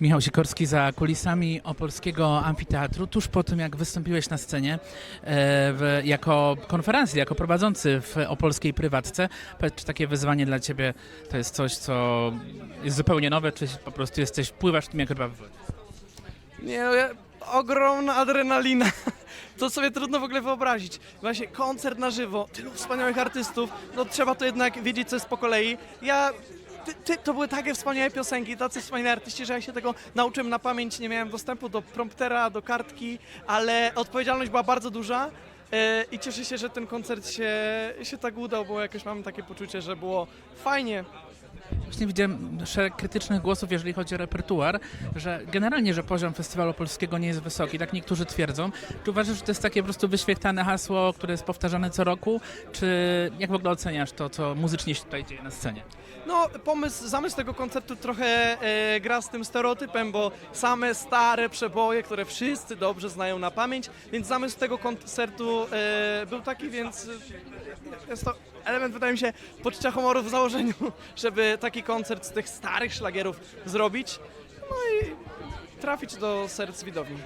Michał Sikorski za kulisami Opolskiego Amfiteatru, tuż po tym jak wystąpiłeś na scenie e, w, jako konferencji, jako prowadzący w Opolskiej Prywatce. Czy takie wyzwanie dla Ciebie to jest coś, co jest zupełnie nowe, czy po prostu jesteś, pływasz tym jak ryba w wodzie? Nie, no ja, ogromna adrenalina. To sobie trudno w ogóle wyobrazić. Właśnie koncert na żywo, tylu wspaniałych artystów, no trzeba to jednak wiedzieć, co jest po kolei. Ja, ty, ty, to były takie wspaniałe piosenki, tacy wspaniali artyści, że ja się tego nauczyłem na pamięć, nie miałem dostępu do promptera, do kartki, ale odpowiedzialność była bardzo duża. e, I cieszę się, że ten koncert się, się tak udał, bo jakoś mam takie poczucie, że było fajnie. Właśnie widziałem szereg krytycznych głosów, jeżeli chodzi o repertuar, że generalnie, że poziom festiwalu polskiego nie jest wysoki, tak niektórzy twierdzą. Czy uważasz, że to jest takie po prostu wyświetlane hasło, które jest powtarzane co roku, czy jak w ogóle oceniasz to, co muzycznie się tutaj dzieje na scenie? No, pomysł, zamysł tego koncertu trochę e, gra z tym stereotypem, bo same stare przeboje, które wszyscy dobrze znają na pamięć, więc zamysł tego koncertu e, był taki, więc e, jest to element, wydaje mi się, poczucia humoru w założeniu, żeby taki koncert z tych starych szlagierów zrobić, no i trafić do serc widowni.